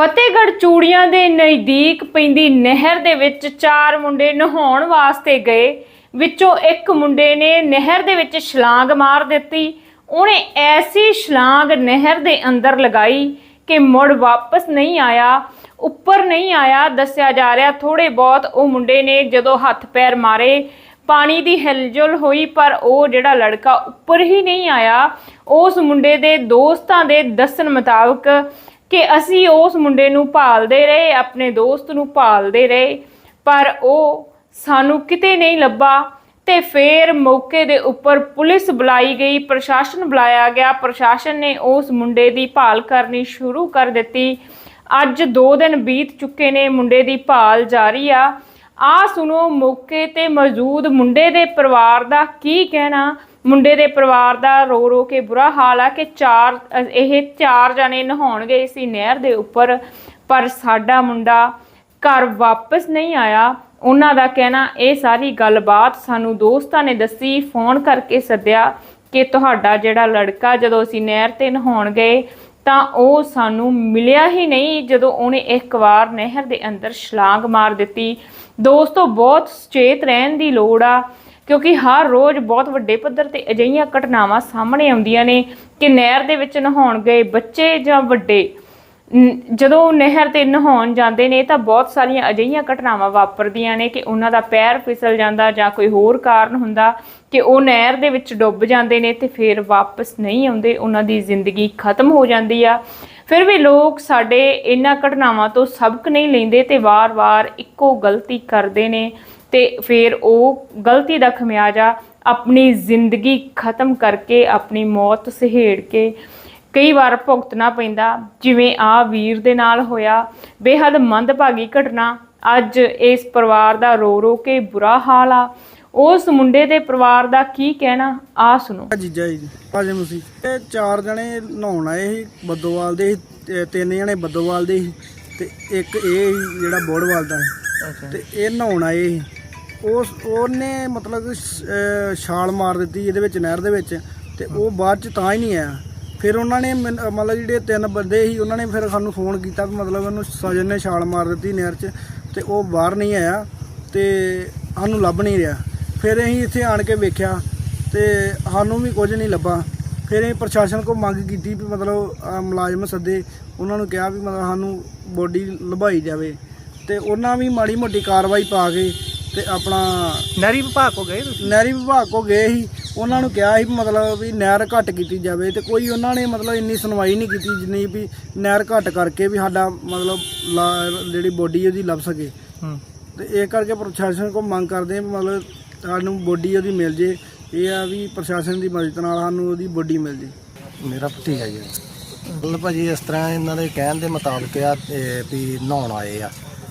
ਫਤਿਹਗੜ੍ਹ ਚੂੜੀਆਂ ਦੇ ਨਜ਼ਦੀਕ ਪੈਂਦੀ ਨਹਿਰ ਦੇ ਵਿੱਚ ਚਾਰ ਮੁੰਡੇ ਨਹਾਉਣ ਵਾਸਤੇ ਗਏ। ਵਿੱਚੋਂ ਇੱਕ ਮੁੰਡੇ ਨੇ ਨਹਿਰ ਦੇ ਵਿੱਚ ਛਲਾਂਗ ਮਾਰ ਦਿੱਤੀ। ਉਹਨੇ ਐਸੀ ਛਲਾਂਗ ਨਹਿਰ ਦੇ ਅੰਦਰ ਲਗਾਈ ਕਿ ਮੁੜ ਵਾਪਸ ਨਹੀਂ ਆਇਆ। ਉੱਪਰ ਨਹੀਂ ਆਇਆ, ਦੱਸਿਆ ਜਾ ਰਿਹਾ ਥੋੜੇ ਬਹੁਤ ਉਹ ਮੁੰਡੇ ਨੇ ਜਦੋਂ ਹੱਥ ਪੈਰ ਮਾਰੇ, ਪਾਣੀ ਦੀ ਹਿਲਜੁਲ ਹੋਈ, ਪਰ ਉਹ ਜਿਹੜਾ ਲੜਕਾ ਉੱਪਰ ਹੀ ਨਹੀਂ ਆਇਆ, ਉਸ ਮੁੰਡੇ ਦੇ ਦੋਸਤਾਂ ਦੇ ਦੱਸਣ ਮੁਤਾਬਕ ਕਿ ਅਸੀਂ ਉਸ ਮੁੰਡੇ ਨੂੰ ਭਾਲਦੇ ਰਹੇ, ਆਪਣੇ ਦੋਸਤ ਨੂੰ ਭਾਲਦੇ ਰਹੇ, ਪਰ ਉਹ ਸਾਨੂੰ ਕਿਤੇ ਨਹੀਂ ਲੱਭਾ ਤੇ ਫੇਰ ਮੌਕੇ ਦੇ ਉੱਪਰ ਪੁਲਿਸ ਬੁਲਾਈ ਗਈ, ਪ੍ਰਸ਼ਾਸਨ ਬੁਲਾਇਆ ਗਿਆ, ਪ੍ਰਸ਼ਾਸਨ ਨੇ ਉਸ ਮੁੰਡੇ ਦੀ ਭਾਲ ਕਰਨੀ ਸ਼ੁਰੂ ਕਰ ਦਿੱਤੀ। ਅੱਜ 2 ਦਿਨ ਬੀਤ ਚੁੱਕੇ ਨੇ, ਮੁੰਡੇ ਦੀ ਭਾਲ ਜਾਰੀ ਆ। ਆ ਸੁਣੋ, ਮੌਕੇ ਤੇ ਮੌਜੂਦ ਮੁੰਡੇ ਦੇ ਪਰਿਵਾਰ ਦਾ ਕੀ ਕਹਿਣਾ? ਮੁੰਡੇ ਦੇ ਪਰਿਵਾਰ ਦਾ ਰੋ ਰੋ ਕੇ ਬੁਰਾ ਹਾਲ ਆ ਕਿ ਚਾਰ, ਇਹ ਚਾਰ ਜਣੇ ਨਹਾਉਣ ਗਏ ਸੀ ਨਹਿਰ ਦੇ ਉੱਪਰ, ਪਰ ਸਾਡਾ ਮੁੰਡਾ ਘਰ ਵਾਪਸ ਨਹੀਂ ਆਇਆ। ਉਹਨਾਂ ਦਾ ਕਹਿਣਾ, ਇਹ ਸਾਰੀ ਗੱਲਬਾਤ ਸਾਨੂੰ ਦੋਸਤਾਂ ਨੇ ਦੱਸੀ, ਫੋਨ ਕਰਕੇ ਸੱਦਿਆ ਕਿ ਤੁਹਾਡਾ ਜਿਹੜਾ ਲੜਕਾ ਜਦੋਂ ਅਸੀਂ ਨਹਿਰ ਤੇ ਨਹਾਉਣ ਗਏ, ਤਾਂ ਉਹ ਸਾਨੂੰ ਮਿਲਿਆ ਹੀ ਨਹੀਂ ਜਦੋਂ ਉਹਨੇ ਇੱਕ ਵਾਰ ਨਹਿਰ ਦੇ ਅੰਦਰ ਛਲਾਂਗ ਮਾਰ ਦਿੱਤੀ। ਦੋਸਤੋ, ਬਹੁਤ ਸੁਚੇਤ ਰਹਿਣ ਦੀ ਲੋੜ ਆ। ਕਿਉਂਕਿ ਹਰ ਰੋਜ਼ ਬਹੁਤ ਵੱਡੇ ਪੱਧਰ ਤੇ ਅਜਿਹੀਆਂ ਘਟਨਾਵਾਂ ਸਾਹਮਣੇ ਆਉਂਦੀਆਂ ਨੇ ਕਿ ਨਹਿਰ ਦੇ ਵਿੱਚ ਨਹਾਉਣ ਗਏ ਬੱਚੇ ਜਾਂ ਵੱਡੇ ਜਦੋਂ ਨਹਿਰ ਤੇ ਨਹਾਉਣ ਜਾਂਦੇ ਨੇ ਤਾਂ ਬਹੁਤ ਸਾਰੀਆਂ ਅਜਿਹੀਆਂ ਘਟਨਾਵਾਂ ਵਾਪਰਦੀਆਂ ਨੇ ਕਿ ਉਹਨਾਂ ਦਾ ਪੈਰ ਫਿਸਲ ਜਾਂਦਾ ਜਾਂ ਕੋਈ ਹੋਰ ਕਾਰਨ ਹੁੰਦਾ ਕਿ ਉਹ ਨਹਿਰ ਦੇ ਵਿੱਚ ਡੁੱਬ ਜਾਂਦੇ ਨੇ ਤੇ ਫਿਰ ਵਾਪਸ ਨਹੀਂ ਆਉਂਦੇ, ਉਹਨਾਂ ਦੀ ਜ਼ਿੰਦਗੀ ਖਤਮ ਹੋ ਜਾਂਦੀ ਆ। ਫਿਰ ਵੀ ਲੋਕ ਸਾਡੇ ਇਹਨਾਂ ਘਟਨਾਵਾਂ ਤੋਂ ਸਬਕ ਨਹੀਂ ਲੈਂਦੇ ਤੇ ਵਾਰ-ਵਾਰ ਇੱਕੋ ਗਲਤੀ ਕਰਦੇ ਨੇ। ਤੇ ਫਿਰ ਉਹ ਗਲਤੀ ਦਾ ਖਮਿਆਜਾ ਆਪਣੀ ਜ਼ਿੰਦਗੀ ਖਤਮ ਕਰਕੇ ਆਪਣੀ ਮੌਤ ਸਹੇੜ ਕੇ ਕਈ ਵਾਰ ਭੁਗਤਣਾ ਪੈਂਦਾ। ਜਿਵੇਂ ਆ ਵੀਰ ਦੇ ਨਾਲ ਹੋਇਆ। ਬੇਹੱਦ ਮੰਦਭਾਗੀ ਘਟਨਾ। ਅੱਜ ਇਸ ਪਰਿਵਾਰ ਦਾ ਰੋ ਰੋ ਕੇ ਬੁਰਾ ਹਾਲ ਆ। ਉਸ ਮੁੰਡੇ ਦੇ ਪਰਿਵਾਰ ਦਾ ਕੀ ਕਹਿਣਾ? ਆ ਸੁਣੋ। ਜੀਜਾ ਜੀ ਭਾਜੇ ਮਸੀ। ਇਹ ਚਾਰ ਜਣੇ ਨਹਾਉਣ ਆਏ ਸੀ ਬੱਦੋਵਾਲ ਦੇ ਸੀ, ਤੇ ਤਿੰਨ ਜਣੇ ਬੱਦੋਵਾਲ ਦੇ ਸੀ ਤੇ ਇੱਕ ਇਹ ਸੀ ਜਿਹੜਾ ਬੋੜਵਾਲ ਦਾ ਸੀ। ਤੇ ਇਹ ਨਹਾਉਣ ਆਏ ਸੀ। ਉਸ ਉਹਨੇ ਮਤਲਬ ਸ਼- ਅਹ, ਛਾਲ ਮਾਰ ਦਿੱਤੀ ਇਹਦੇ ਵਿੱਚ, ਨਹਿਰ ਦੇ ਵਿੱਚ, ਤੇ ਉਹ ਬਾਅਦ ਚ ਤਾਂ ਹੀ ਨਹੀਂ ਆਇਆ। ਫਿਰ ਉਹਨਾਂ ਨੇ ਮੈਨ- ਅਹ ਮਤਲਬ ਜਿਹੜੇ ਤਿੰਨ ਬੰਦੇ ਸੀ, ਉਹਨਾਂ ਨੇ ਫਿਰ ਸਾਨੂੰ ਫੋਨ ਕੀਤਾ ਵੀ ਮਤਲਬ ਉਹਨੂੰ ਸਜਨ ਨੇ ਛਾਲ ਮਾਰ ਦਿੱਤੀ ਨਹਿਰ 'ਚ, ਤੇ ਉਹ ਬਾਹਰ ਨਹੀਂ ਆਇਆ, ਤੇ ਸਾਨੂੰ ਲੱਭ ਨਹੀਂ ਰਿਹਾ। ਫਿਰ ਅਸੀਂ ਇੱਥੇ ਆਣ ਕੇ ਵੇਖਿਆ, ਤੇ ਸਾਨੂੰ ਵੀ ਕੁਝ ਨਹੀਂ ਲੱਭਾ। ਫਿਰ ਅਸੀਂ ਪ੍ਰਸ਼ਾਸਨ ਕੋਲ ਮੰਗ ਕੀਤੀ ਵੀ ਮਤਲਬ, ਅਹ, ਮੁਲਾਜ਼ਮ ਸੱਦੇ, ਉਹਨਾਂ ਨੂੰ ਕਿਹਾ ਵੀ ਮਤਲਬ ਸਾਨੂੰ ਬੋਡੀ ਲਭਾਈ ਜਾਵੇ। ਤੇ ਉਹਨਾਂ ਵੀ ਮਾੜੀ ਮੋਟੀ ਕਾਰਵਾਈ ਪਾ ਕੇ ਤੇ ਆਪਣਾ ਨਹਿਰੀ ਵਿਭਾਗ ਕੋ ਗਏ ਤੁਸੀਂ? ਨਹਿਰੀ ਵਿਭਾਗ ਕੋ ਗਏ ਸੀ। ਉਹਨਾਂ ਨੂੰ ਕਿਹਾ ਸੀ ਵੀ ਮਤਲਬ ਵੀ ਨਹਿਰ ਘੱਟ ਕੀਤੀ ਜਾਵੇ ਤੇ ਕੋਈ ਉਹਨਾਂ ਨੇ ਮਤਲਬ ਇੰਨੀ ਸੁਣਵਾਈ ਨਹੀਂ ਕੀਤੀ ਜਿੰਨੀ ਵੀ ਨਹਿਰ ਘੱਟ ਕਰਕੇ ਵੀ ਸਾਡਾ ਮਤਲਬ ਲਾ- ਜਿਹੜੀ ਬੋਡੀ ਉਹਦੀ ਲੱਭ ਸਕੇ। ਹੂੰ। ਤੇ ਇਹ ਕਰਕੇ ਪ੍ਰਸ਼ਾਸਨ ਕੋ ਮੰਗ ਕਰਦੇ ਆ ਵੀ ਮਤਲਬ ਸਾਨੂੰ ਬੋਡੀ ਉਹਦੀ ਮਿਲ ਜੇ। ਇਹ ਆ ਵੀ ਪ੍ਰਸ਼ਾਸਨ ਦੀ ਮਦਦ ਨਾਲ ਸਾਨੂੰ ਉਹਦੀ ਬੋਡੀ ਮਿਲ ਜੇ। ਮੇਰਾ ਭਤੀਜਾ ਜੀ। ਮਤਲਬ ਭਾਜੀ ਇਸ ਤਰ੍ਹਾਂ ਇਹਨਾਂ ਦੇ ਕਹਿਣ ਦੇ ਮੁਤਾਬਕ ਆ ਇਹ ਵੀ ਨਹਾਉਣ ਆਏ ਆ।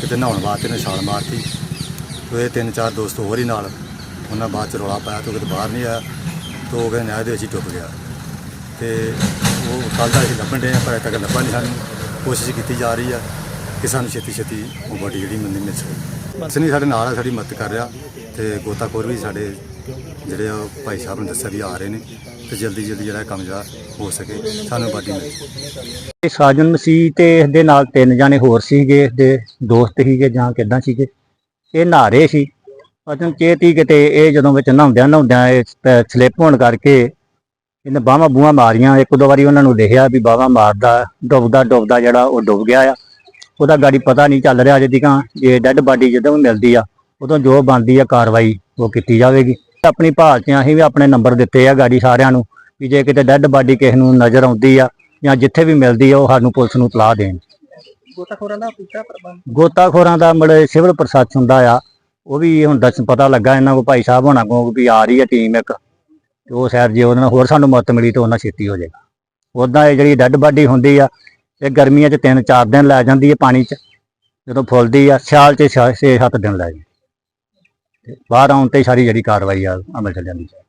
ਕਿਤੇ ਨਹਾਉਣ ਵਾਸਤੇ ਨੇ ਛਾਲ ਮਾਰਤੀ। ਤੇ ਇਹ ਤਿੰਨ ਚਾਰ ਦੋਸਤ ਹੋਰ ਹੀ ਨਾਲ ਉਹਨਾਂ ਬਾਅਦ ਚ ਰੌਲਾ ਪਾਇਆ ਤੇ ਉਹ ਕਿਤੇ ਬਾਹਰ ਨਹੀਂ ਆਇਆ। ਤੇ ਉਹ ਕਹਿੰਦੇ ਨਹਿਰ ਦੇ ਵਿੱਚ ਹੀ ਡੁੱਬ ਗਿਆ। ਤੇ ਉਹ ਕੱਲ੍ਹ ਦਾ ਅਸੀਂ ਲੱਭਣ ਦੇ ਪਰ ਅਜੇ ਤੱਕ ਲੱਭਾ ਨਹੀਂ ਸਾਨੂੰ। ਕੋਸ਼ਿਸ਼ ਕੀਤੀ ਜਾ ਰਹੀ ਆ ਕਿ ਸਾਨੂੰ ਛੇਤੀ ਛੇਤੀ ਉਹ ਬੋਡੀ ਜਿਹੜੀ ਮੰਨੀ ਮਿਲ ਸਕੇ। ਸਨੀ ਸਾਡੇ ਨਾਲ ਆ, ਸਾਡੀ ਮਦਦ ਕਰ ਰਿਹਾ। ਤੇ ਗੋਤਾਖੋਰ ਵੀ ਸਾਡੇ ਜਿਹੜੇ ਆ ਭਾਈ ਸਾਹਿਬ ਨੇ ਦੱਸਿਆ ਵੀ ਆ ਰਹੇ ਨੇ। ਤੇ ਜਲਦੀ ਜਲਦੀ ਜਿਹੜਾ ਇਹ ਕੰਮ ਜਿਹੜਾ ਹੋ ਸਕੇ, ਸਾਨੂੰ ਬਾਡੀ ਮਿਲ। ਇਹ ਸਾਜਨ ਮਸੀਹ ਤੇ ਇਸ ਨਾਲ ਤਿੰਨ ਜਾਣੇ ਹੋਰ ਸੀਗੇ ਇਸ ਦੋਸਤ ਸੀਗੇ ਜਾਂ ਕਿੱਦਾਂ ਸੀਗੇ, ਇਹ ਨਹਾਰੇ ਸੀ। ਅਜਨ ਚੇਤੀ ਕਿਤੇ ਇਹ ਜਦੋਂ ਵਿੱਚ ਨਹਾਉਂਦਿਆਂ ਨਹਾਉਂਦਿਆਂ ਇਹ ਸਲਿੱਪ ਹੋਣ ਕਰਕੇ ਇਹਨੇ ਬਾਹਾਂ ਬੂਹਾਂ ਮਾਰੀਆਂ। ਇੱਕ ਦੋ ਵਾਰੀ ਉਹਨਾਂ ਨੂੰ ਦੇਖਿਆ ਵੀ ਬਾਹਾਂ ਮਾਰਦਾ, ਡੁੱਬਦਾ ਡੁੱਬਦਾ ਜਿਹੜਾ ਉਹ ਡੁੱਬ ਗਿਆ ਆ। ਉਹਦਾ ਗਾੜੀ ਪਤਾ ਨਹੀਂ ਚੱਲ ਰਿਹਾ ਅਜੇ ਤੀਕਾਂ ਜੇ ਡੈੱਡ ਬਾਡੀ ਜਦੋਂ ਵੀ ਮਿਲਦੀ ਆ, ਉਦੋਂ ਜੋ ਬਣਦੀ ਆ ਕਾਰਵਾਈ ਉਹ ਕੀਤੀ ਜਾਵੇਗੀ। ਆਪਣੀ ਭਾਲ 'ਚ ਅਸੀਂ ਵੀ ਆਪਣੇ ਨੰਬਰ ਦਿੱਤੇ ਆ ਗਾੜੀ ਸਾਰਿਆਂ ਨੂੰ ਵੀ ਜੇ ਕਿਤੇ ਡੈੱਡ ਬਾਡੀ ਕਿਸੇ ਨੂੰ ਨਜ਼ਰ ਆਉਂਦੀ ਆ ਜਾਂ ਜਿੱਥੇ ਵੀ ਮਿਲਦੀ ਆ ਉਹ ਸਾਨੂੰ ਪੁਲਿਸ ਨੂੰ ਤਲਾਹ ਦੇਣ। ਗੋਤਾਖੋਰਾਂ ਦਾ ਪੂਰਾ ਪ੍ਰਬੰਧ? ਗੋਤਾਖੋਰਾਂ ਦਾ ਮੜੇ ਸਿਵਲ ਪ੍ਰਸ਼ਾਸਨ ਦਾ ਆ ਉਹ ਵੀ ਹੁਣ ਦੱਸ ਪਤਾ ਲੱਗਾ ਇਹਨਾਂ ਕੋ ਭਾਈ ਸਾਹਿਬ ਹੋਣਾ ਕੋ ਵੀ ਆ ਰਹੀ ਹੈ ਟੀਮ ਇੱਕ। ਤੇ ਉਹ ਸ਼ਾਇਦ ਜੇ ਉਹਨਾਂ ਨਾਲ ਹੋਰ ਸਾਨੂੰ ਮਦਦ ਮਿਲੀ ਤਾਂ ਉਹਨਾਂ ਛੇਤੀ ਹੋ ਜਾਏਗਾ। ਉਦਾਂ ਇਹ ਜਿਹੜੀ ਡੈੱਡ ਬਾਡੀ ਹੁੰਦੀ ਆ ਇਹ ਗਰਮੀਆਂ 'ਚ 3-4 ਦਿਨ ਲੈ ਜਾਂਦੀ ਹੈ ਪਾਣੀ 'ਚ ਜਦੋਂ ਫੁੱਲਦੀ ਆ ਸਿਆਲ 'ਚ 6-7 ਦਿਨ ਲੈ ਜਾਂਦੀ ਬਾਹਰ ਆਉਣ ਤੇ ਸਾਰੀ ਜਿਹੜੀ ਕਾਰਵਾਈ ਆ ਅਮਲ ਚ ਜਾਂਦੀ ਹੈ।